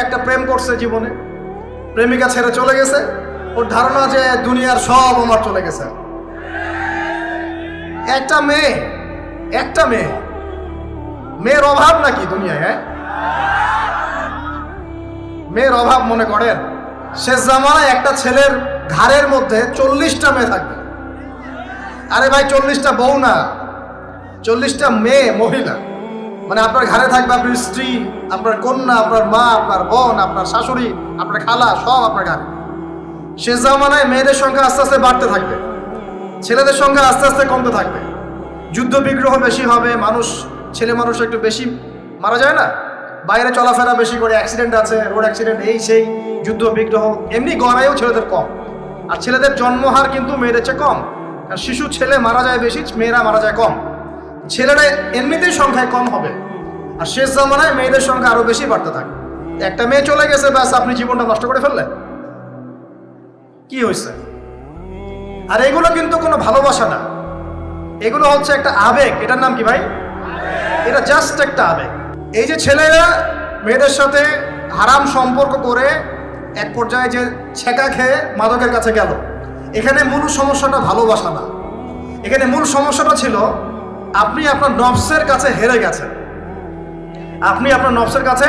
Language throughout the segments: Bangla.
একটা প্রেম করছে জীবনে। প্রেমিকা ছেড়ে চলে গেছে। ওর ধারণা যে দুনিয়ার সব আমার চলে গেছে। একটা মেয়ে একটা মেয়ে। মেয়ের অভাব নাকি দুনিয়ায় হ্যাঁ? মেয়ের অভাব মনে করেন, শেষ জামানায় একটা ছেলের ঘাড়ের মধ্যে চল্লিশটা মেয়ে থাকবে। আরে ভাই, চল্লিশটা বউ না, চল্লিশটা মেয়ে মহিলা। মানে আপনার ঘরে থাকবে আপনার স্ত্রী, আপনার কন্যা, আপনার মা, আপনার বোন, আপনার শাশুড়ি, আপনার খালা, সব আপনার ঘরে শেষ জামানায় মেয়েদের সংখ্যা আস্তে আস্তে বাড়তে থাকবে। ছেলেদের সংখ্যা আস্তে আস্তে কমতে থাকবে। যুদ্ধ বিগ্রহ বেশি হবে, মানুষ, ছেলে মানুষ একটু বেশি মারা যায় না? বাইরে চলাফেরা বেশি করে অ্যাক্সিডেন্ট আছে রোড অ্যাক্সিডেন্ট এই সেই যুদ্ধ বিগ্রহ, এমনি গড়াইও ছেলেদের কম। আর ছেলেদের জন্মহার কিন্তু মেয়েদের চেয়ে কম। আর শিশু ছেলে মারা যায় বেশি, মেয়েরা মারা যায় কম। ছেলেরা এমনিতেই সংখ্যায় কম হবে। আর শেষ জামানায় মেয়েদের সংখ্যা আরও বেশি বাড়তে থাকে। একটা মেয়ে চলে গেছে ব্যাস আপনি জীবনটা নষ্ট করে ফেললেন। কি হয়েছে? আর এগুলো কিন্তু কোনো ভালোবাসা না। এগুলো হচ্ছে একটা আবেগ। এটার নাম কি ভাই? এটা জাস্ট একটা আবেগ। এই যে ছেলেরা মেয়েদের সাথে হারাম সম্পর্ক করে এক পর্যায়ে যে ছেঁকা খেয়ে মাদকের কাছে গেল। এখানে মূল সমস্যাটা ভালোবাসা না। এখানে মূল সমস্যাটা ছিল আপনি আপনার নফসের কাছে হেরে গেছেন। আপনি আপনার নফসের কাছে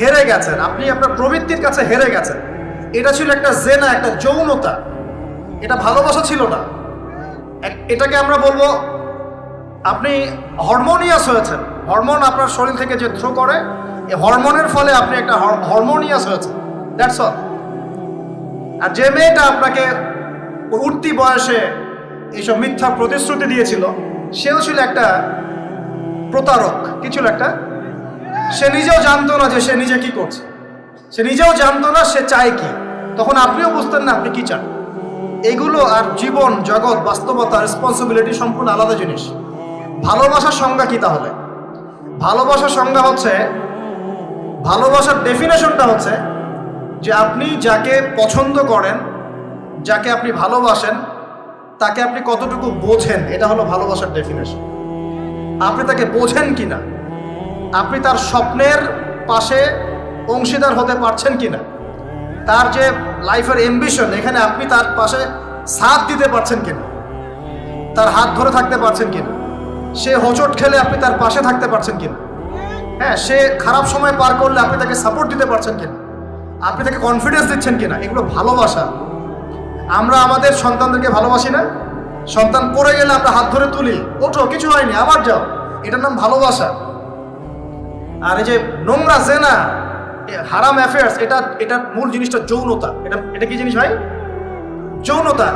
হেরে গেছেন। আপনি আপনার প্রবৃত্তির কাছে হেরে গেছেন। এটা ছিল একটা জেনা, একটা যৌনতা। এটা ভালোবাসা ছিল না। এটাকে আমরা বলব, আপনি হরমোনিয়াস হয়েছেন। হরমোন আপনার শরীর থেকে যে থ্রো করে, এই হরমোনের ফলে আপনি একটা হরমোনিয়াস হয়েছেন। দ্যাটস অল আর যে মেয়েটা আপনাকে উঠতি বয়সে এইসব মিথ্যা প্রতিশ্রুতি দিয়েছিল সেও ছিল একটা প্রতারক। কি ছিল একটা? সে নিজেও জানতো না যে সে নিজে কি করছে। সে নিজেও জানতো না সে চায় কি। তখন আপনিও বুঝতেন না আপনি কি চান। এগুলো আর জীবন, জগৎ, বাস্তবতা রেসপন্সিবিলিটি সম্পূর্ণ আলাদা জিনিস। ভালোবাসার সংজ্ঞা কি তাহলে? ভালোবাসার সংজ্ঞা হচ্ছে, ভালোবাসার ডেফিনেশনটা হচ্ছে যে আপনি যাকে পছন্দ করেন, যাকে আপনি ভালোবাসেন তাকে আপনি কতটুকু বোঝেন, এটা হলো ভালোবাসার ডেফিনেশন আপনি তাকে বোঝেন কি না আপনি তার স্বপ্নের পাশে অংশীদার হতে পারছেন কি না তার যে লাইফের এম্বিশন এখানে আপনি তার পাশে সাথ দিতে পারছেন কিনা? তার হাত ধরে থাকতে পারছেন কিনা? সে হোঁচট খেলে আপনি তার পাশে থাকতে পারছেন কিনা? হ্যাঁ সে খারাপ সময় পার করলে আপনি তাকে সাপোর্ট দিতে পারছেন কিনা? আপনি তাকে কনফিডেন্স দিচ্ছেন কিনা? এগুলো ভালোবাসা। আমরা আমাদের সন্তানদেরকে ভালোবাসি না? সন্তান পড়ে গেলে আমরা হাত ধরে তুলি, ওঠো, কিছু হয়নি, আবার যাও। এটার নাম ভালোবাসা। আর এই যে নোংরা জেনা হারাম অ্যাফেয়ার্স এটা এটা মূল জিনিসটা যৌনতা। এটা এটা কি জিনিস ভাই? যৌনতা।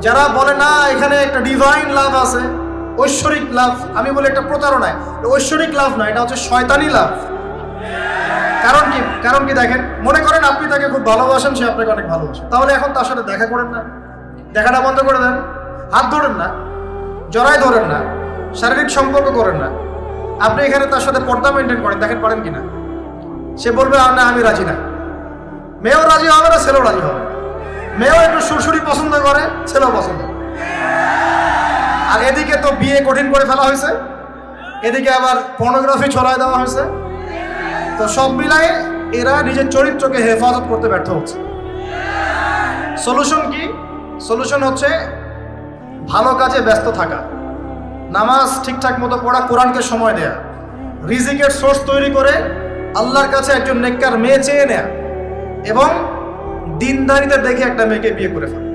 যারা বলে, না, এখানে একটা ডিভাইন লাভ আছে, ঐশ্বরিক লাভ আমি বলি একটা প্রতারণায়। ঐশ্বরিক লাভ না, এটা হচ্ছে শয়তানি লাভ কারণ কি? কারণ কি দেখেন? মনে করেন আপনি তাকে খুব ভালোবাসেন, সে আপনাকে অনেক ভালোবাসে। তাহলে এখন তার সাথে দেখা করেন না। দেখাটা বন্ধ করে দেন। হাত ধরেন না। জড়াই ধরেন না। শারীরিক সম্পর্ক করেন না। আপনি এখানে তার সাথে পর্দা মেনটেন করেন। দেখেন, পারেন কিনা? সে বলবে আর না, আমি রাজি না। মেয়েও রাজি হবে না, ছেলেও রাজি হবে মেয়েও একটু সুরসুরি পছন্দ করে, ছেলেও পছন্দ। আর এদিকে তো বিয়ে কঠিন করে ফেলা হয়েছে। এদিকে আবার পর্নোগ্রাফি ছড়ায় দেওয়া হয়েছে। তো সব মিলায়ে এরা নিজের চরিত্রকে হেফাজত করতে ব্যর্থ হচ্ছে। সলিউশন কি? সলিউশন হচ্ছে ভালো কাজে ব্যস্ত থাকা। নামাজ ঠিকঠাক মতো পড়া, কোরআনকে সময় দেয়া। রিজিকের সোর্স তৈরি করে আল্লাহর কাছে একজন নেককার মেয়ে চেয়ে নেয়া। এবং দিনদারিতে দেখে একটা মেয়েকে বিয়ে করে ফেলা।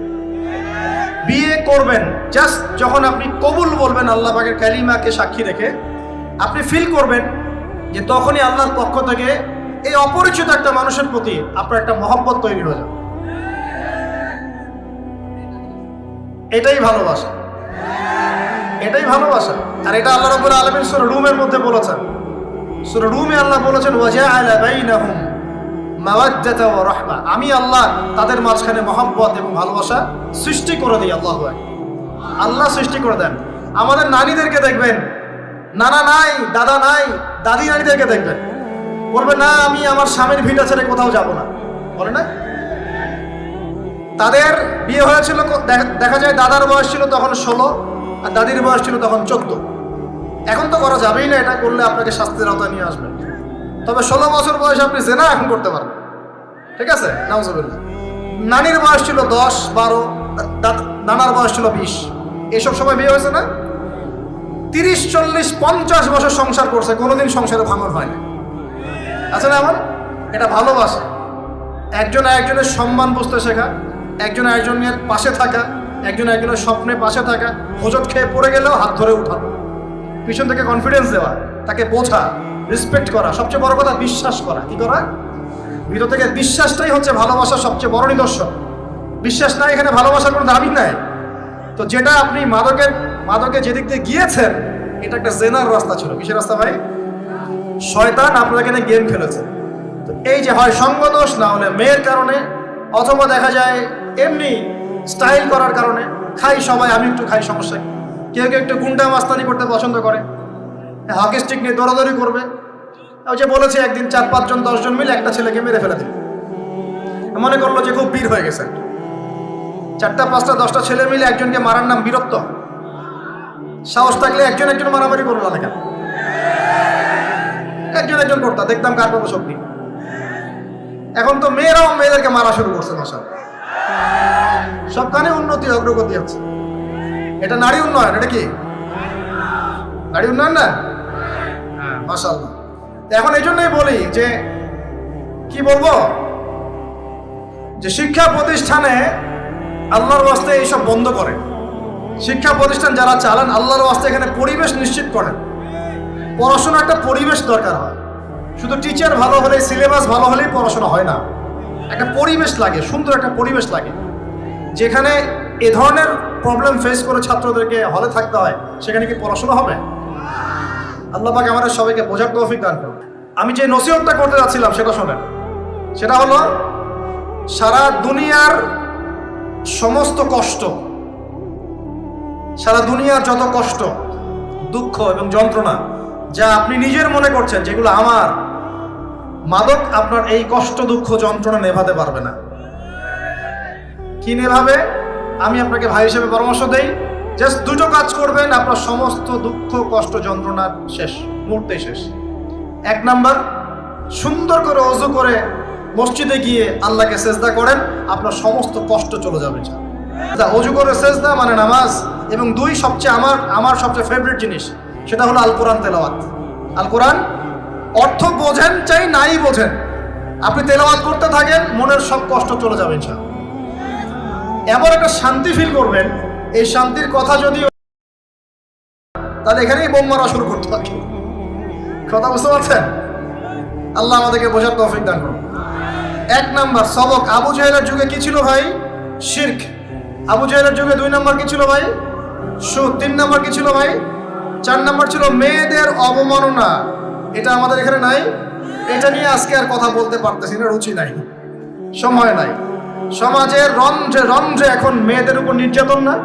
বিয়ে করবেন জাস্ট যখন আপনি কবুল বলবেন আল্লাহ পাকের কালিমাকে সাক্ষী রেখে, আপনি ফিল করবেন যে তখনই আল্লাহর পক্ষ থেকে এই অপরিচিত একটা মানুষের প্রতি আপনার একটা মহব্বত তৈরি হয়ে যাবে। এটাই ভালোবাসা। এটাই ভালোবাসা। আর এটা আল্লাহ রাব্বুল আলামিন সুর রুমের মধ্যে বলেছেন। সুর রুমে আল্লাহ বলেছেন, ওয়াজআলা বাইনাহুম মাওয়াজ্জাতা ওয়া রাহমা। আমি আল্লাহ তাদের মাঝখানে মহব্বত এবং ভালোবাসা সৃষ্টি করে দিই, আল্লাহু আল্লাহ সৃষ্টি করে দেন। আমাদের নারীদেরকে দেখবেন, নানা নাই, দাদা নাই দাদি নারীদেরকে দেখবেন। বলবে, না, আমি আমার স্বামীর ভিটা ছেড়ে কোথাও যাব না। বলে না তাদের বিয়ে হয়েছিল দেখা- যায় দাদার বয়স ছিল তখন ষোলো, আর দাদির বয়স ছিল তখন চোদ্দ। এখন তো করা যাবেই না, এটা করলে আপনাকে শাস্তির আওতায় নিয়ে আসবে। তবে ষোলো বছর বয়সে আপনি জেনা এখন করতে পারবেন। ঠিক আছে? নাউজুবিল্লাহ। নানির বয়স ছিল দশ, বারো নানার বয়স ছিল বিশ। এইসব সময় বিয়ে হয়েছে না? তিরিশ, চল্লিশ, পঞ্চাশ বছর সংসার করছে, কোনোদিন সংসারে ভাঙন হয় না। আছে না এমন? এটা ভালোবাসা। একজন একজনের সম্মান বুঝতে শেখা, একজন একজনের পাশে থাকা, একজন একজনের স্বপ্নে পাশে থাকা হোজট খেয়ে পড়ে গেলেও হাত ধরে উঠানো পিছন থেকে কনফিডেন্স দেওয়া, তাকে বোঝা রেসপেক্ট করা, সবচেয়ে বড় কথা বিশ্বাস করা। কি করা? ভিতর থেকে বিশ্বাসটাই হচ্ছে ভালোবাসার সবচেয়ে বড় নিদর্শন। বিশ্বাস নাই এখানে, ভালোবাসার কোনো দাবি নাই। তো যেটা আপনি মাদকের মাদকে যেদিক দিয়ে গিয়েছেন, এটা একটা জেনার রাস্তা ছিল। কিসের রাস্তা ভাই? শয়তান আপনার এখানে গেম খেলেছে তো এই যে হয় সঙ্গদোষ, না হলে মেয়ের কারণে, অথবা দেখা যায় এমনি স্টাইল করার কারণে, খাই সবাই, আমি একটু খাই, সমস্যা? কেউ কেউ একটু গুন্ডা মাস্তানি করতে পছন্দ করে। হকি স্টিক নিয়ে দৌড়াদৌড়ি করবে। ওই যে বলেছে, একদিন চার পাঁচজন, দশজন মিলে একটা ছেলেকে মেরে ফেলে দিল। মনে করল যে খুব বীর হয়ে গেছে। চারটা, পাঁচটা, দশটা ছেলে মিলে একজনকে মারার নাম বীরত্ব। সাহস থাকলে একজন একজন মারামারি করল না কেন একজন একজন করতা, দেখতাম কার কত শক্তি। এখন তো মেয়েরাও মেয়েদেরকে মারা শুরু করছে মশা সবখানে উন্নতি অগ্রগতি হচ্ছে। এটা নারী উন্নয়ন, এটা কি? নারী উন্নয়ন না? হ্যাঁ মাসাল্লাহ এখন এই জন্যই বলি যে, কি বলব? যে শিক্ষা প্রতিষ্ঠানে আল্লাহর ওয়াস্তে এইসব বন্ধ করে। শিক্ষা প্রতিষ্ঠান যারা চালান, আল্লাহর ওয়াস্তে এখানে পরিবেশ নিশ্চিত করেন। পড়াশোনা একটা পরিবেশ দরকার হয়। শুধু টিচার ভালো হলে সিলেবাস ভালো হলেই পড়াশোনা হয় না। একটা পরিবেশ লাগে, সুন্দর একটা পরিবেশ লাগে। যেখানে এ ধরনের প্রবলেম ফেস করে ছাত্রদেরকে হলে থাকতে হয়, সেখানে কি পড়াশোনা হবে? আল্লাহ পাক আমাদের সবাইকে বোঝার তৌফিক দান করুন। আমি যে নসিহতটা করতে যাচ্ছিলাম, সেটা শোনেন। সেটা হলো, সারা দুনিয়ার সমস্ত কষ্ট সারা দুনিয়ার যত কষ্ট, দুঃখ এবং যন্ত্রণা যা আপনি নিজের মনে করছেন, যেগুলো আমার মাদক আপনার এই কষ্ট, দুঃখ, যন্ত্রণা নেভাতে পারবে না। কি নেভাবে? আমি আপনাকে ভাই হিসেবে পরামর্শ দেই জাস্ট দুটো কাজ করবেন, আপনার সমস্ত দুঃখ, কষ্ট, যন্ত্রণা শেষ, মুহূর্তেই শেষ। এক নাম্বার, সুন্দর করে অজু করে মসজিদে গিয়ে আল্লাহকে সেজদা করেন, আপনার সমস্ত কষ্ট চলে যাবে। অজু করে, সেজদা মানে নামাজ, এবং দুই সবচেয়ে আমার আমার সবচেয়ে ফেভারিট জিনিস, সেটা হলো আল কোরআন তেলাওয়াত। আল কোরআন অর্থ বোঝেন চাই নাই বোঝেন। আপনি তেলাওয়াত করতে থাকেন, মনের সব কষ্ট চলে যাবে এমন একটা শান্তি ফিল করবেন, এই শান্তির কথা যদি তাহলে এখানেই বোম মারা শুরু করতে পারি কথা বুঝতে পারছেন? আল্লাহ আমাদেরকে বোঝার তৌফিক দান করুন। এক নাম্বার, সবক। আবু জাহেলের যুগে কি ছিল ভাই? শির্ক। আবু জাহেলের যুগে দুই নাম্বার কি ছিল ভাই? সুদ। তিন নম্বর কি ছিল ভাই? চার নাম্বার ছিল মেয়েদের অবমাননা। এটা আমাদের এখানে নাই। এটা নিয়ে আজকে আর কথা বলতে পারতেছি না, রুচি নাই। সময় নাই। সমাজের রন্ধ্রে রন্ধ্রে এখন মেয়েদের উপর নির্যাতন না।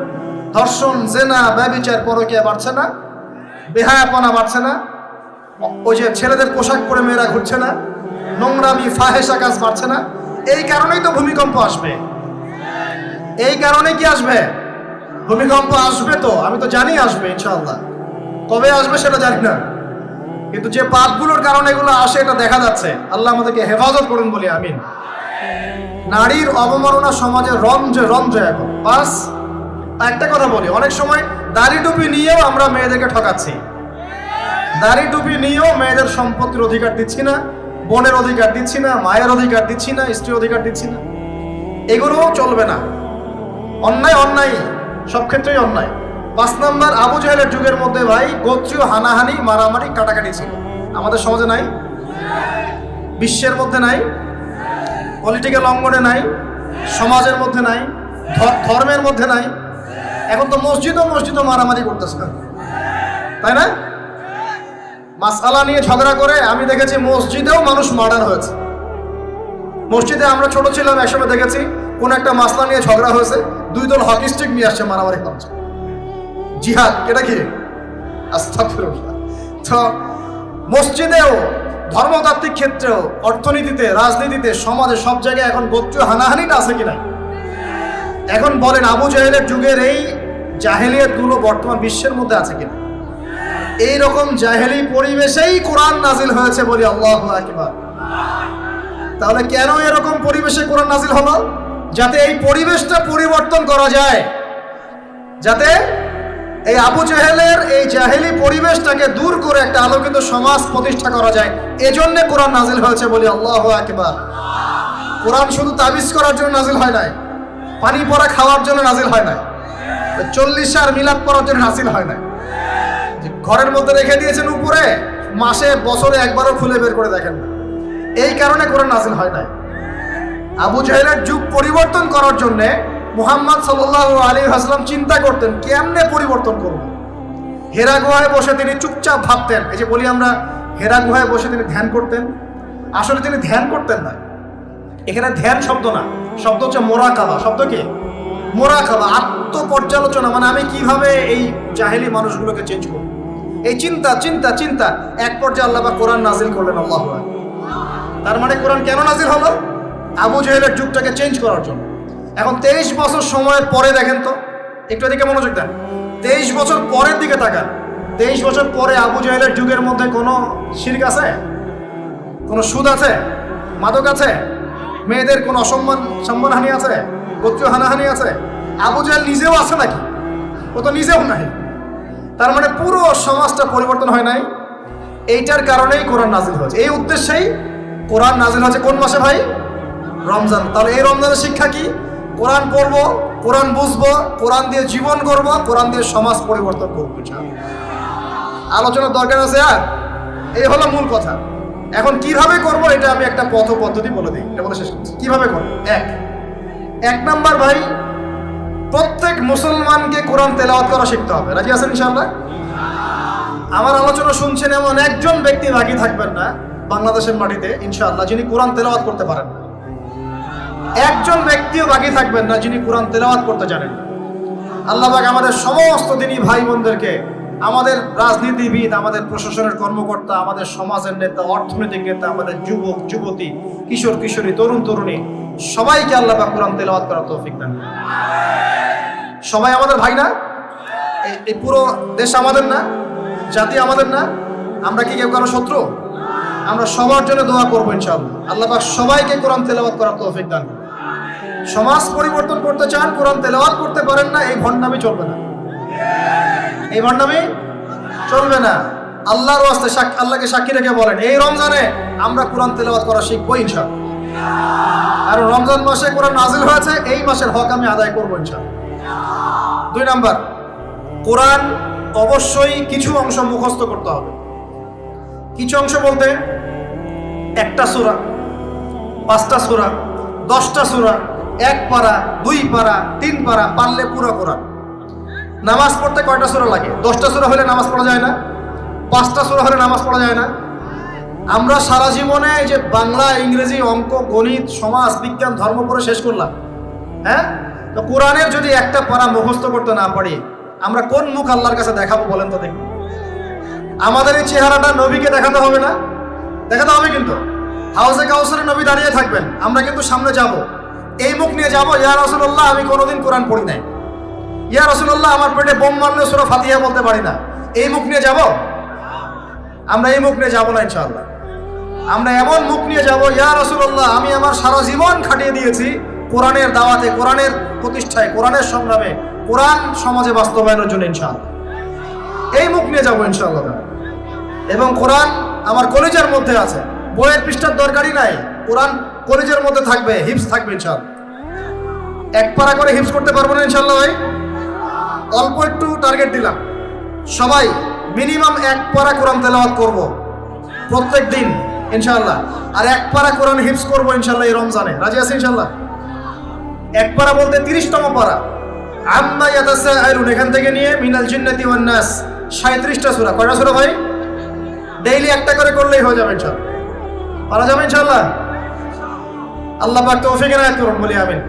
ধর্ষণ, জেনা, ব্যবিচার, পরকিয়া বাড়ছে না। বেহায়াপনা বাড়ছে না। ওই যে ছেলেদের পোশাক পরে মেয়েরা ঘুরছে না। নোংরামি ফাহেসা কাজ বাড়ছে না। এই কারণেই তো ভূমিকম্প আসবে। এই কারণে কি আসবে? ভূমিকম্প আসবে তো, আমি তো জানি আসবে ইনশাল্লাহ কবে আসবে সেটা জানি না। কিন্তু যে পাপগুলোর কারণে এগুলো আসে, এটা দেখা যাচ্ছে। আল্লাহ আমাদেরকে হেফাজত করুন বলি, আমিন। নারীর অবমাননা সমাজে রঞ্জে রঞ্জে এখন। বাস, একটা কথা বলি, অনেক সময় দাড়ি টুপি নিয়েও আমরা মেয়েদেরকে ঠকাচ্ছি। দাড়ি টুপি নিয়েও মেয়েদের সম্পত্তির অধিকার দিচ্ছি না, বোনের অধিকার দিচ্ছি না, মায়ের অধিকার দিচ্ছি না, স্ত্রীর অধিকার দিচ্ছি না। এগুলোও চলবে না। অন্যায় অন্যায়। সব ক্ষেত্রেই অন্যায়। পাঁচ নাম্বার, আবু জাহেলের যুগের মধ্যে ভাই গোত্রীয় হানাহানি, মারামারি, কাটাকাটি ছিল। আমাদের সমাজে নাই? বিশ্বের মধ্যে নাই? পলিটিক্যাল অঙ্গনে নাই? সমাজের মধ্যে নাই? ধর্মের মধ্যে নাই? এখন তো মসজিদও মসজিদও মারামারি করতেছে তাই না? মাসালা নিয়ে ঝগড়া করে আমি দেখেছি মসজিদেও মানুষ মার্ডার হয়েছে। মসজিদে আমরা ছোট ছিলাম, একসময় দেখেছি কোন একটা মাসলা নিয়ে ঝগড়া হয়েছে, দুই দল হকি স্টিক নিয়ে আসছে মারামারি করছে। জিহাদ এটা কি? মসজিদেও, ধর্মতাত্ত্বিক ক্ষেত্রেও, অর্থনীতিতে, রাজনীতিতে, সমাজে সব জায়গায় এখন গোত্রীয় হানাহানিটা আছে কিনা এখন বলেন আবু জাহেলের যুগের এই জাহেলিয়াতগুলো বর্তমান বিশ্বের মধ্যে আছে কিনা এই রকম জাহেলি পরিবেশেই কোরআন নাজিল হয়েছে বলি আল্লাহ তাহলে কেন এরকম পরিবেশে কোরআন নাজিল হলো? যাতে এই পরিবেশটা পরিবর্তন করা যায়। যাতে এই আবু জাহেলের এই জাহেলি পরিবেশটাকে দূর করে একটা আলোকিত সমাজ প্রতিষ্ঠা করা যায়। এজন্য কোরআন নাজিল হয়েছে বলি আল্লাহ আকবার। কোরআন শুধু তাবিজ করার জন্য নাজিল হয় নাই, পানি পরা খাওয়ার জন্য নাজিল হয় নাই চল্লিশ আর মিলাদ পড়ার জন্য নাজিল হয় নাই। ঘরের মধ্যে রেখে দিয়েছেন উপরে, মাসে, বছরে একবারও খুলে বের করে দেখেন না। এই কারণে কোরআন নাজিল হয় নাই। আবু জাহেলের যুগ পরিবর্তন করার জন্যে মুহাম্মদ সাল্লাহ আলী হাসলাম চিন্তা করতেন, কেমনে পরিবর্তন করব? হেরা গুহায় বসে তিনি চুপচাপ ভাবতেন। এই যে বলি আমরা, হেরা গুহায় বসে তিনি ধ্যান করতেন। আসলে তিনি ধ্যান করতেন না। এখানে ধ্যান শব্দ না, শব্দ হচ্ছে মোরাকাবা। শব্দ কি? মোরাকাবা, আত্মপর্যালোচনা। মানে আমি কীভাবে এই জাহেলি মানুষগুলোকে চেঞ্জ করব? এই চিন্তা চিন্তা চিন্তা। এক পর্যায়ে আল্লাহ বা কোরআন নাজিল করলেন, আল্লাহ। তার মানে কোরআন কেন নাজিল হলো? আবু জাহেলের যুগটাকে চেঞ্জ করার জন্য। এখন তেইশ বছর সময়ের পরে দেখেন তো, একটু এদিকে মনোযোগ দেন। তেইশ বছর পরের দিকে তাকান। তেইশ বছর পরে আবু জাহেলের যুগের মধ্যে কোনো শির্ক আছে? কোনো সুদ আছে? মাদক আছে? মেয়েদের কোনো অসম্মান, সম্মানহানি আছে? গোত্রীয় হানাহানি আছে? আবু জাহেল নিজেও আছে নাকি? ও তো নিজেও নাই। তার মানে পুরো সমাজটা পরিবর্তন হয় নাই। এইটার কারণেই কোরআন নাজিল হয়েছে। এই উদ্দেশ্যেই কোরআন নাজিল হয়েছে কোন মাসে ভাই? রমজান। তাহলে এই রমজানের শিক্ষা কি? কোরআন পড়ব, কোরআন বুঝব, কোরআন দিয়ে জীবন করব কোরআন দিয়ে সমাজ পরিবর্তন করব। আলোচনার দরকার আছে আর এই হলো মূল কথা। এখন কীভাবে করব এটা আমি একটা পথ পদ্ধতি বলে দিই। এটা বলে শেষ করছি। কীভাবে করব? এক। এক নাম্বার ভাই, প্রত্যেক মুসলমানকে কোরআন তেলাওয়াত করা শিখতে হবে। রাজি আছেন, ইনশাআল্লাহ? আমার আলোচনা শুনছেন এমন একজন ব্যক্তি বাকি থাকবেন না বাংলাদেশের মাটিতে, ইনশাআল্লাহ, যিনি কোরআন তেলাওয়াত করতে পারেন না। একজন ব্যক্তিও বাকি থাকবেন না যিনি কোরআন তেলাওয়াত করতে জানেন। না আল্লাহ পাক আমাদের সমস্ত দিনই ভাই বোনদেরকে আমাদের রাজনীতিবিদ, আমাদের প্রশাসনের কর্মকর্তা, আমাদের সমাজের নেতা, অর্থনৈতিক নেতা, আমাদের যুবক, যুবতী, কিশোর, কিশোরী, তরুণ, তরুণী, সবাইকে আল্লাহ পাক কোরআন তেলাওয়াত করার তৌফিক দেন সবাই আমাদের ভাই না? এই- পুরো দেশ আমাদের না? জাতি আমাদের না? আমরা কি কেউ কারও শত্রু? আমরা সবার জন্য দোয়া করব ইনশাআল্লাহ। আল্লাহ সবাইকে কোরআন তেলাওয়াত করার তৌফিক দান। সমাজ পরিবর্তন করতে চান, কোরআন তেলাওয়াত করতে পারেন না, এই ভণ্ডামি চলবে না। এই ভণ্ডামি চলবে না। আল্লাহর সাক- আল্লাহকে সাক্ষী রেখে বলেন, এই রমজানে আমরা কোরআন তেলাওয়াত করা শিখব ইনশাআল্লাহ। আর রমজান মাসে কোরআন নাজিল হয়েছে, এই মাসের হক আমি আদায় করব ইনশাআল্লাহ। দুই নাম্বার, কোরআন অবশ্যই কিছু অংশ মুখস্থ করতে হবে। কিছু অংশ বলতে একটা সূরা, পাঁচটা সূরা, দশটা সূরা এক পারা দুই পারা তিন পারা পারলে পুরো কোরআন। নামাজ পড়তে কয়টা সূরা লাগে? দশটা সূরা হলে নামাজ পড়া যায় না? পাঁচটা সূরা হলে নামাজ পড়া যায় না? আমরা সারা জীবনে এই যে বাংলা, ইংরেজি, অঙ্ক, গণিত, সমাজ, বিজ্ঞান, ধর্ম পড়ে শেষ করলাম। হ্যাঁ? তো কোরআনের যদি একটা পারা মুখস্থ করতে না পারি, আমরা কোন মুখ আল্লাহর কাছে দেখাবো বলেন তো দেখি? আমাদের এই চেহারাটা নবীকে দেখাতে হবে না? দেখাতে হবে কিন্তু। হাউসে কাউসারে নবী দাঁড়িয়ে থাকবেন, আমরা কিন্তু সামনে যাব। এই মুখ নিয়ে যাব। ইয়া রসুল্লাহ আমি কোনোদিন কোরআন পড়ি নাই। ইয়া রসুল্লাহ আমার পেটে বোম মারলে সুরা ফাতিয়া বলতে পারি না। এই মুখ নিয়ে যাব? আমরা এই মুখ নিয়ে যাব না ইনশাল্লাহ আমরা এমন মুখ নিয়ে যাব, ইয়া রসুল্লাহ আমি আমার সারা জীবন খাটিয়ে দিয়েছি কোরআনের দাওয়াতে, কোরআনের প্রতিষ্ঠায়, কোরআনের সংগ্রামে, কোরআন সমাজে বাস্তবায়নের জন্য ইনশাআল্লাহ। এই মুখ নিয়ে যাব ইনশাআল্লাহ। এবং কোরআন আমার কলেজের মধ্যে আছে। বইয়ের পৃষ্ঠার দরকারই নাই। কোরআন কলেজের মধ্যে থাকবে হিপস থাকবে ইনশাআল্লাহ এক পারা করে হিপস করতে পারব না ইনশাল্লাহ ভাই। অল্প একটু টার্গেট দিলাম। সবাই মিনিমাম এক পারা কোরআন তেলাওয়াত করব। প্রত্যেক দিন, ইনশাল্লাহ। আর এক পারা কোরআন হিপস করব ইনশাল্লাহ এই রমজানে। রাজি আছে ইনশাল্লাহ? এক পারা বলতে তিরিশতম পারা আম্মা ইয়াতাসাআলুন, এখান থেকে নিয়ে মিনাল জিন্নাতি ওয়ান নাস। 37টা সূরা। কয়টা সূরা ভাই? ডেইলি একটা করে করলেই হয়ে যাবে ইনশাআল্লাহ পারা যাবে ইনশাআল্লাহ আল্লাহ পাক তৌফিক এনায়েত করুন বলি আমিন।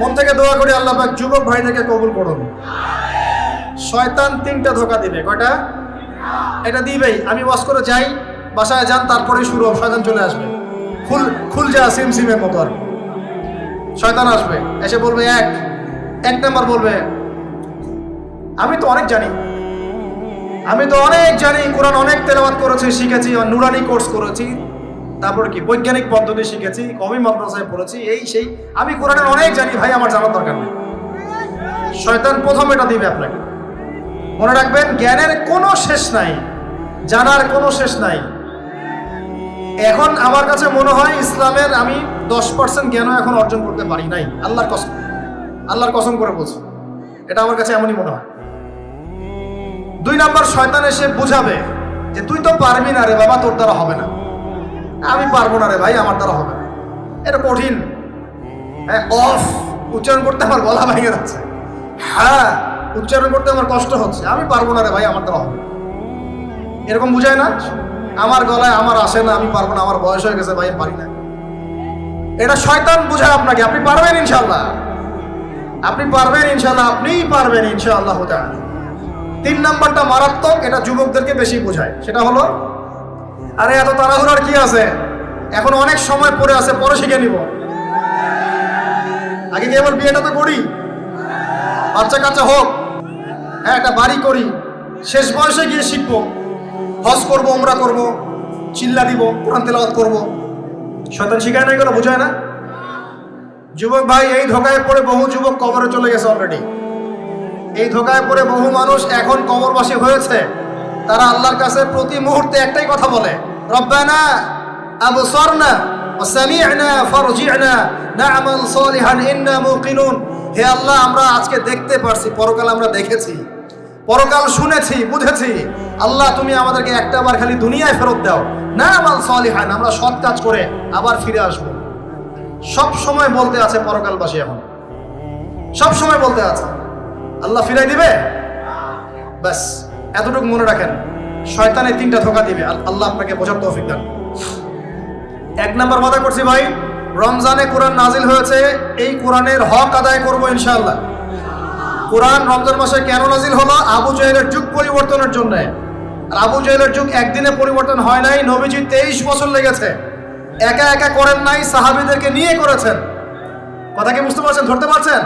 মন থেকে দোয়া করি আল্লাহ পাক যুবক ভাইদেরকে কবুল করুন। শয়তান তিনটা ধোকা দিবে কয়টা? এটা দিবেই। আমি ওয়াশ করে যাই বাসায় যান তারপরে শুরু হবে শয়তান চলে আসবে। খুল খুল যা সিম সিমের মতো আর। শয়তান আসবে এসে বলবে এক এক নাম্বার বলবে আমি তো অনেক জানি। আমি তো অনেক জানি কোরআন অনেক তেলাওয়াত করেছি শিখেছি আর নুরানি কোর্স করেছি। তারপর কি? বৈজ্ঞানিক পদ্ধতি শিখেছি, কবি মাদ্রাসায় পড়েছি, এই সেই। আমি কোরআনের অনেক জানি, ভাই, আমার জানার দরকার নেই। শয়তান প্রথম এটা দিবে আপনাকে। মনে রাখবেন, জ্ঞানের কোনো শেষ নাই, জানার কোনো শেষ নাই। এখন আমার কাছে মনে হয়, ইসলামের আমি দশ পার্সেন্ট জ্ঞানও এখন অর্জন করতে পারি নাই। আল্লাহর কসম। আল্লাহর কসম করে বলছি। এটা আমার কাছে এমনই মনে হয়। দুই নাম্বার, শয়তান এসে বুঝাবে যে, তুই তো পারবি না রে বাবা, তোর দ্বারা হবে না। আমি পারব না রে ভাই, আমার দ্বারা হবে না। এটা কঠিন। হ্যাঁ অফ উচ্চারণ করতে আমার গলা ভেঙে যাচ্ছে। হ্যাঁ উচ্চারণ করতে আমার কষ্ট হচ্ছে। আমি পারব না রে ভাই, আমার দ্বারা হবে এরকম বুঝায় না? আমার গলায় আমার আসে না, আমি পারব না, আমার বয়স হয়ে গেছে ভাই পারি না। এটা শয়তান বুঝায় আপনাকে। আপনি পারবেন ইনশাল্লাহ আপনি পারবেন ইনশাল্লাহ আপনিই পারবেন ইনশাআল্লাহ তিন নাম্বারটা মারাত্মক, এটা যুবকদেরকে বেশি বোঝায়। সেটা হলো আরে, এত তাড়াহুড়ার কি আছে? এখন অনেক সময় পরে আছে, পরে শিখে নিব। আগে কি আমার বিয়েটা তো করি? বাচ্চা কাচ্চা, হোক। হ্যাঁ একটা বাড়ি করি। শেষ বয়সে গিয়ে শিখব। হজ করব ওমরা করব, চিল্লা দিব, কোরআন তেলাওয়াত করব। শয়তান শিখায় না এগুলো বোঝায় না? যুবক ভাই, এই ধোকায় পড়ে বহু যুবক কবরে চলে গেছে অলরেডি এই ধোকায় পড়ে বহু মানুষ এখন কবরবাসী হয়েছে। তারা আল্লাহর কাছে প্রতি মুহূর্তে একটাই কথা বলে, রব্বানা আবসারনা ওয়াসামি'না ফারজি'না না'মাল সালিহান ইন্না মুকিনুন। হে আল্লাহ, আমরা আজকে দেখতে পারছি, পরকাল আমরা দেখেছি, পরকাল শুনেছি, বুঝেছি। আল্লাহ, তুমি আমাদেরকে একটা বার খালি দুনিয়ায় ফেরত দাও। না'মাল সালিহান, আমরা সৎ কাজ করে আবার ফিরে আসব। সব সময় বলতে আছে পরকালবাসী এখন। সব সময় বলতে আছে। আল্লাহ ফিরাই দিবে? ব্যাস এতটুকু মনে রাখেন, শয়তানে তিনটা ধোকা দিবে। আল- আল্লাহ আপনাকে বোঝার তৌফিক দান। এক নাম্বার কথা করছি ভাই, রমজানে কোরআন নাজিল হয়েছে, এই কোরআনের হক আদায় করব ইনশাআল্লাহ। কোরআন রমজান মাসে কেন নাজিল হলো? আবু জাহেলের যুগ পরিবর্তনের জন্য। আর আবু জাহেলের যুগ একদিনে পরিবর্তন হয় নাই, নবীজি তেইশ বছর লেগেছে। একা একা করেন নাই, সাহাবীদেরকে নিয়ে করেছেন। কথা কি বুঝতে পারছেন? ধরতে পারছেন?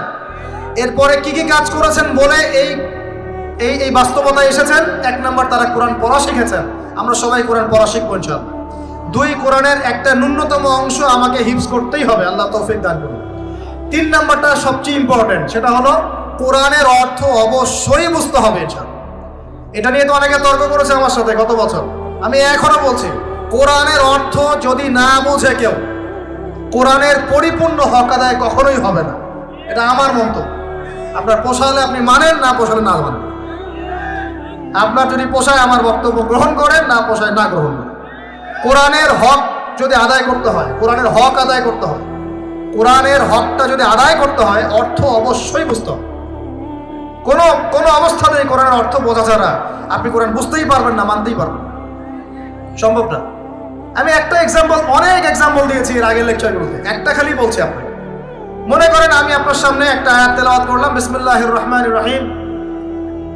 এরপরে কি কি কাজ করেছেন বলে এই এই এই বাস্তবতায় এসেছেন। এক নম্বর তারা কোরআন পড়া শিখেছেন। আমরা সবাই কোরআন পড়া শিখব, ইনশাআল্লাহ। দুই, কোরআনের একটা ন্যূনতম অংশ আমাকে হিপস করতেই হবে। আল্লাহ তৌফিক দান করুন। তিন নাম্বারটা সবচেয়ে ইম্পর্টেন্ট সেটা হলো কোরআনের অর্থ অবশ্যই বুঝতে হবে, ইনশাআল্লাহ। এটা নিয়ে তো অনেকে তর্ক করেছে আমার সাথে গত বছর। আমি এখনও বলছি, কোরআনের অর্থ যদি না বোঝে কেউ, কোরআনের পরিপূর্ণ হক আদায় কখনোই হবে না। এটা আমার মন্তব্য। আপনার পোষালে আপনি মানেন, না পোষালে না মানেন। আপনার যদি পোষায় আমার বক্তব্য গ্রহণ করেন, না পোষায় না গ্রহণ করেন। কোরআনের হক যদি আদায় করতে হয়, কোরআনের হক আদায় করতে হয়। কোরআনের হকটা যদি আদায় করতে হয়, অর্থ অবশ্যই বুঝতে হবে। কোনো কোনো অবস্থাতেই কোরআনের অর্থ বোঝা ছাড়া। আপনি কোরআন বুঝতেই পারবেন না, মানতেই পারবেন সম্ভব না। আমি একটা এক্সাম্পল অনেক এক্সাম্পল দিয়েছি এর আগের লেকচারগুলোতে একটা খালি বলছি আপনাকে। মনে করেন আমি আপনার সামনে একটা আয়াত তেলাওয়াত করলাম, বিসমিল্লাহির রহমানির রহিম।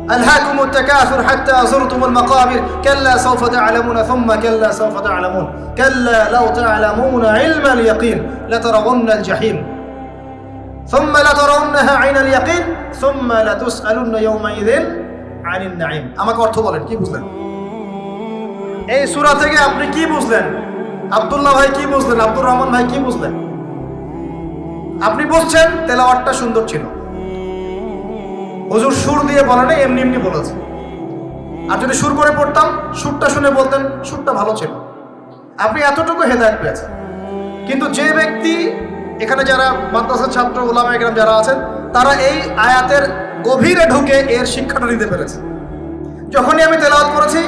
ألهاكم التكاثر حتى زرتم المقابر كلا سوف تعلمون ثم كلا سوف تعلمون كلا لو تعلمون علم اليقين لترون الجحيم ثم لترونها عين اليقين ثم لتسألن يومئذ عن النعيم আমাকে অর্থ বলেন কি বুঝলেন এই সূরা থেকে আপনি কি বুঝলেন আব্দুল্লাহ ভাই কি বুঝলেন আব্দুর রহমান ভাই কি বুঝলেন আপনি বুঝছেন তেলাওয়াতটা সুন্দর ছিল হুজুর সুর দিয়ে বলে নাই, এমনি এমনি বলেছে। আর যদি সুর করে পড়তাম, সুরটা শুনে বলতেন, সুরটা ভালো ছিল। আপনি এতটুকু হেদায়ত পেয়েছেন। কিন্তু যে ব্যক্তি, এখানে যারা মাদ্রাসার ছাত্র ওলামা একরাম যারা আছেন, তারা এই আয়াতের গভীরে ঢুকে এর শিক্ষাটা নিতে পেরেছে। যখনই আমি তেলাওয়াত করেছি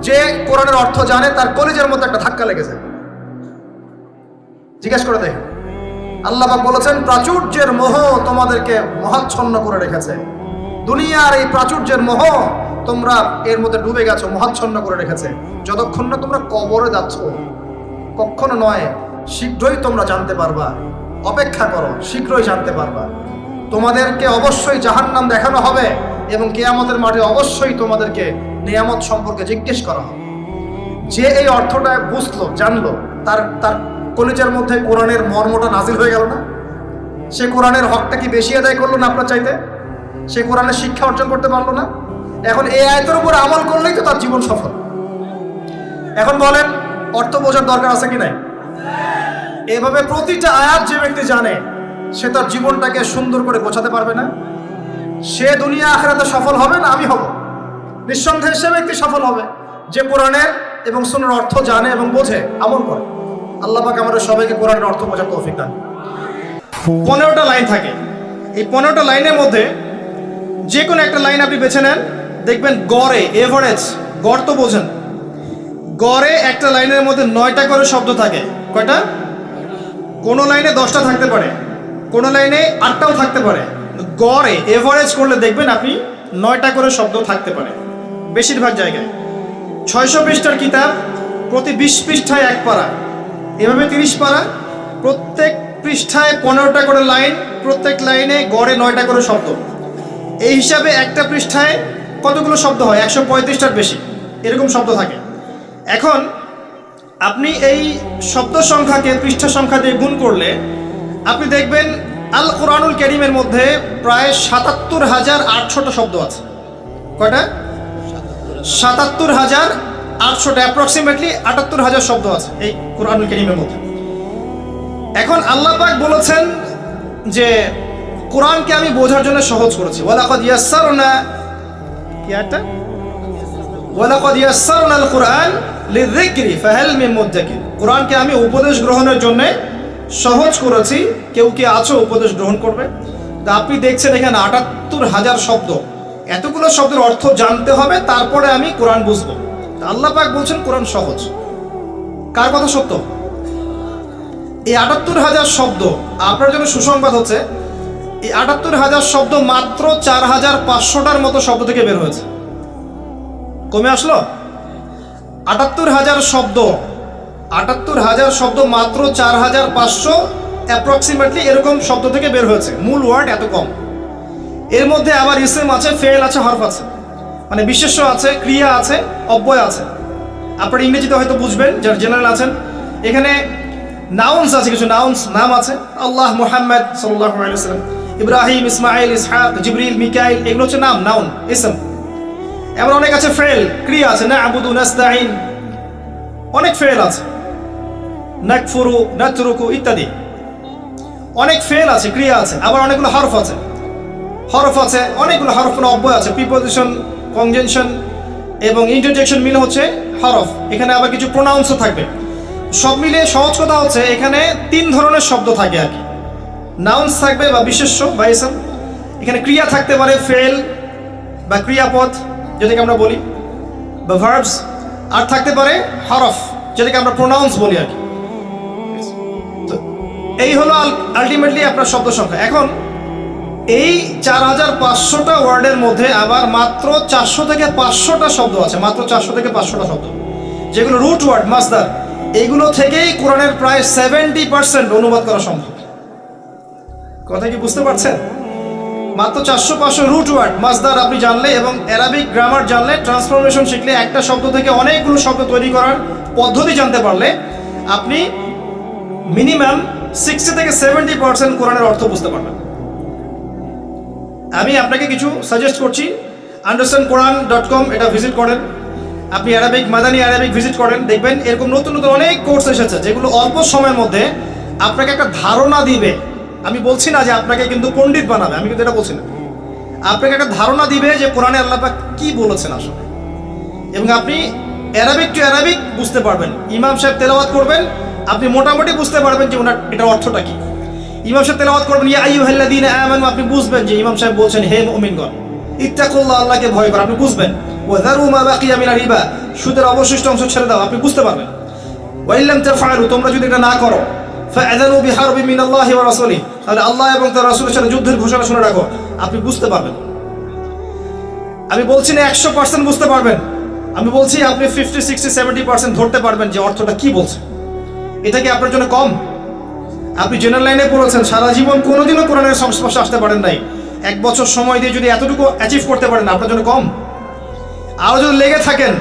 যে কোরআনের অর্থ জানে, তার কলেজের মধ্যে একটা ধাক্কা লেগেছে। জিজ্ঞেস করে দেখেন। আল্লাহ বলেছেন, প্রাচুর্যের মোহ তোমাদেরকে মহাচ্ছন্ন করে রেখেছে। দুনিয়ার এই প্রাচুর্যের মোহ তোমরা এর মধ্যে ডুবে গেছো, মহাচ্ছন্ন করে রেখেছে। যতক্ষণ না তোমরা কবরে যাচ্ছ কখনো নয়, শীঘ্রই তোমরা জানতে পারবা। অপেক্ষা করো, শীঘ্রই জানতে পারবা। তোমাদেরকে অবশ্যই জাহান্নাম দেখানো হবে এবং কেয়ামতের মাঠে অবশ্যই তোমাদেরকে নিয়ামত সম্পর্কে জিজ্ঞেস করা হবে। যে এই অর্থটা বুঝলো, জানলো, তার তার কলেজের মধ্যে কোরআনের মর্মটা নাজিল হয়ে গেল না? সে কোরআনের হকটা কি বেশি আদায় করল না আপনার চাইতে? সে কোরআনের শিক্ষা অর্জন করতে পারল না? এখন এই আয়তের উপর আমল করলেই তো তার জীবন সফল। এখন বলেন, অর্থ বোঝার দরকার আছে কি নাই? এভাবে প্রতিটা আয়াত যে ব্যক্তি জানে, সে তার জীবনটাকে সুন্দর করে গোছাতে পারবে না? সে দুনিয়া আখেরাতে সফল হবে না আমি হব? নিঃসন্দেহে সে ব্যক্তি সফল হবে। যে কোরআনের এবং সুনের অর্থ জানে এবং বোঝে, আমল করে। আল্লাহ পাক আমাদের সবাইকে কোরআনের অর্থ বোঝার তৌফিক দান পনেরোটা লাইন থাকে। এই পনেরোটা লাইনের মধ্যে যে কোনো একটা লাইন আপনি বেছে নেন। দেখবেন গড়ে এভারেজ গড় তো বোঝেন। গড়ে একটা লাইনের মধ্যে নয়টা করে শব্দ থাকে। কয়টা? কোনো লাইনে দশটা থাকতে পারে। কোনো লাইনে আটটাও থাকতে পারে। গড়ে এভারেজ করলে দেখবেন আপনি নয়টা করে শব্দ থাকতে পারে। বেশিরভাগ জায়গায়। ছয়শো পৃষ্ঠার কিতাব প্রতি বিশ পৃষ্ঠায় এক পারা। এভাবে তিরিশ পারা, প্রত্যেক পৃষ্ঠায় পনেরোটা করে লাইন, প্রত্যেক লাইনে গড়ে নয়টা করে শব্দ। এই হিসাবে একটা পৃষ্ঠায় কতগুলো শব্দ হয়? একশো পঁয়ত্রিশটার বেশি। এরকম শব্দ থাকে। এখন আপনি এই শব্দ সংখ্যাকে পৃষ্ঠা সংখ্যা দিয়ে গুণ করলে আপনি দেখবেন আল কোরআনুল করিমের মধ্যে প্রায় সাতাত্তর হাজার আটশোটা শব্দ আছে। কয়টা? সাতাত্তর হাজার আটশোটা অ্যাপ্রক্সিমেটলি আটাত্তর হাজার শব্দ আছে এই কোরআনুল করিমের মধ্যে। এখন আল্লাহ পাক বলেছেন যে কোরআনকে আমি বোঝার জন্য সহজ করেছি। ওয়ালাকাদ ইয়াসসারনা কি একটা ওয়ালাকাদ ইয়াসসারনা আল কোরআন লিযিকরি, ফাহাল মিন মুদ্দাকির কোরআনকে আমি উপদেশ গ্রহণের জন্য সহজ করেছি। কেউ কি আছো উপদেশ গ্রহণ করবে? তা আপনি দেখছেন এখানে আটাত্তর হাজার শব্দ। এতগুলো শব্দের অর্থ জানতে হবে, তারপরে আমি কোরআন বুঝব। আল্লাহ পাক বলছেন কোরআন সহজ। কার কথা সত্য? এই আটাত্তর হাজার শব্দ, আপনার জন্য সুসংবাদ হচ্ছে, এই আটাত্তর হাজার শব্দ মাত্র চার হাজার পাঁচশোটার মতো শব্দ থেকে বের হয়েছে। কমে আসলো? আটাত্তর হাজার শব্দ, আটাত্তর হাজার শব্দ মাত্র চার হাজার পাঁচশো অ্যাপ্রক্সিমেটলি এরকম শব্দ থেকে বের হয়েছে। মূল ওয়ার্ড এত কম। এর মধ্যে আবার ইসেম আছে, ফেল আছে, হরফ আছে। মানে বিশেষ্য আছে, ক্রিয়া আছে, অব্যয় আছে। আপনার ইংরেজিতে হয়তো বুঝবেন, যারা জেনারেল আছেন। এখানে নাউন্স আছে, কিছু নাউন্স নাম আছে। আল্লাহ মোহাম্মদ আলাইসাল্লাম ইব্রাহিম ইসমাইল ইসহাক, জিবরিল, মিকাইল, এগুলো হচ্ছে নাম নাউন ইসম এমন অনেক আছে, ফেল, ক্রিয়া আছে না আবুদু নাস্তাইন অনেক ফেল আছে। নাকফুরু, নাতরুকু ইত্যাদি। অনেক ফেল আছে, ক্রিয়া আছে, আবার অনেকগুলো হরফ আছে। হরফ আছে, অনেকগুলো হরফ অব্যয় আছে। প্রিপোজিশন কনজেনশন এবং ইন্টারজেকশন মিলে হচ্ছে হরফ। এখানে আবার কিছু প্রোনাউন্সও থাকবে। সব মিলিয়ে সহজ কথা হচ্ছে, এখানে তিন ধরনের শব্দ থাকে আর কি। নাউন্স থাকবে বা বিশেষ্য বা ইসম এখানে ক্রিয়া থাকতে পারে ফেল বা ক্রিয়াপথ যেটাকে আমরা বলি। বা ভার্বস আর থাকতে পারে হরফ, যেটাকে আমরা প্রোনাউন্স বলি আর কি। এই হলো আলটিমেটলি আপনার শব্দ সংখ্যা। এখন এই চার হাজার পাঁচশোটা ওয়ার্ডের মধ্যে আবার মাত্র চারশো থেকে পাঁচশোটা শব্দ আছে, মাত্র চারশো থেকে পাঁচশোটা শব্দ। যেগুলো রুট ওয়ার্ড মাসদার এইগুলো থেকেই কোরআনের প্রায় সেভেন্টি পার্সেন্ট অনুবাদ করা সম্ভব। কথা কি বুঝতে পারছেন? মাত্র চারশো পাঁচশো রুট ওয়ার্ড মাসদার আপনি জানলে এবং অ্যারাবিক গ্রামার জানলে ট্রান্সফরমেশন শিখলে একটা শব্দ থেকে অনেকগুলো শব্দ তৈরি করার পদ্ধতি জানতে পারলে আপনি মিনিমাম সিক্সটি থেকে সেভেন্টি পার্সেন্ট কোরআনের অর্থ বুঝতে পারবেন। আমি আপনাকে কিছু সাজেস্ট করছি। আন্ডারস্ট্যান্ড কোরআন ডট কম এটা ভিজিট করেন। আপনি অ্যারাবিক মাদানি অ্যারাবিক ভিজিট করেন। দেখবেন এরকম নতুন নতুন অনেক কোর্স এসেছে, যেগুলো অল্প সময়ের মধ্যে আপনাকে একটা ধারণা দিবে। আমি বলছি না যে আপনাকে কিন্তু পণ্ডিত বানাবে, আমি কিন্তু এটা বলছি না। আপনাকে একটা ধারণা দিবে যে কোরআনে আল্লাহ পাক কি বলেছেন আসলে। এবং আপনি অ্যারাবিক টু অ্যারাবিক বুঝতে পারবেন। ইমাম সাহেব তেলাওয়াত করবেন, আপনি মোটামুটি বুঝতে পারবেন যে ওনার এটার অর্থটা কি। ইমাম সাহেব তেলাওয়াত করবেন, ইয়া আইয়ুহাল্লাযীনা আমানু আপনি বুঝবেন যে ইমাম সাহেব বলছেন, হে মুমিনগণ, ইত্তাকুল্লাহ, আল্লাহকে ভয় করো আপনি বুঝবেন। ওয়াদারু মা বাকিয়া মিনার রিবা সুদের অবশিষ্ট অংশ ছেড়ে দাও, আপনি বুঝতে পারবেন। ওয়াইল্লাম তাফআলু তোমরা যদি এটা না করো, ফাআযানু বিহারবি মিনাল্লাহি ওয়া রাসূলি তাহলে আল্লাহ এবং তার রাসূলের সাথে যুদ্ধের ঘোষণা শুনে রাখো, আপনি বুঝতে পারবেন। আমি বলছি না একশো পার্সেন্ট বুঝতে পারবেন। আমি বলছি আপনি ফিফটি সিক্সটি সেভেন্টি পার্সেন্ট ধরতে পারবেন যে অর্থটা কি বলছে। এটা কি আপনার জন্য কম? আপনি জেনারেল লাইনে পড়েছেন, সারা জীবন কোনোদিনও কোরআনের সংস্পর্শে আসতে পারেন নাই। এক বছর সময় দিয়ে যদি এতটুকু অ্যাচিভ করতে পারেন, আপনার জন্য কম। আরও যদি লেগে থাকেন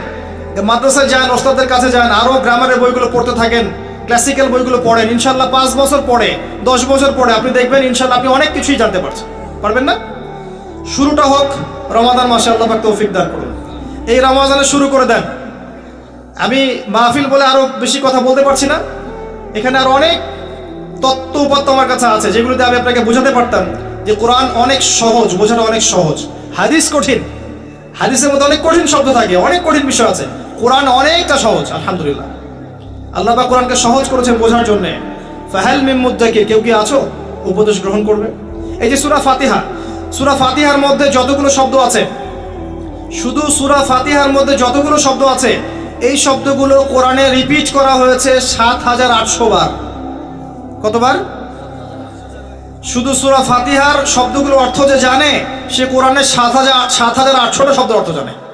মাদ্রাসায় যান ওস্তাদের কাছে যান আরও গ্রামারের বইগুলো পড়তে থাকেন ক্লাসিক্যাল বইগুলো পড়েন ইনশাল্লাহ পাঁচ বছর পরে, দশ বছর পরে আপনি দেখবেন ইনশাল্লাহ আপনি অনেক কিছুই জানতে পারছেন। পারবেন না? শুরুটা হোক, রমাদান মাসে আল্লাহ পাক তৌফিক দান করুন। এই রমাদানে শুরু করে দেন। আমি মাহফিল বলে আরও বেশি কথা বলতে পারছি না। এখানে আরও অনেক তত্ত্ব উপাত্ত আমার কাছে আছে, যেগুলোতে আমি আপনাকে বোঝাতে পারতাম যে কোরআন অনেক সহজ বোঝানো অনেক সহজ। হাদিস কঠিন। হাদিসের মধ্যে অনেক কঠিন শব্দ থাকে, অনেক কঠিন বিষয় আছে। কোরআন অনেকটা সহজ, আলহামদুলিল্লাহ। আল্লাহ বা কোরআনকে সহজ করেছেন বোঝার জন্য। ফাহাল মিম মুদ্দাকির কেউ কি আছো? উপদেশ গ্রহণ করবে। এই যে সুরা ফাতিহা, সুরা ফাতিহার মধ্যে যতগুলো শব্দ আছে, শুধু সুরা ফাতিহার মধ্যে যতগুলো শব্দ আছে, এই শব্দগুলো কোরআনে রিপিট করা হয়েছে সাত হাজার আটশো বার। কতবার? শুধু সুরা ফাতিহার শব্দগুলো অর্থ যে জানে, সে কোরআনের সাত হাজার সাত হাজার আটশোটা শব্দের অর্থ জানে।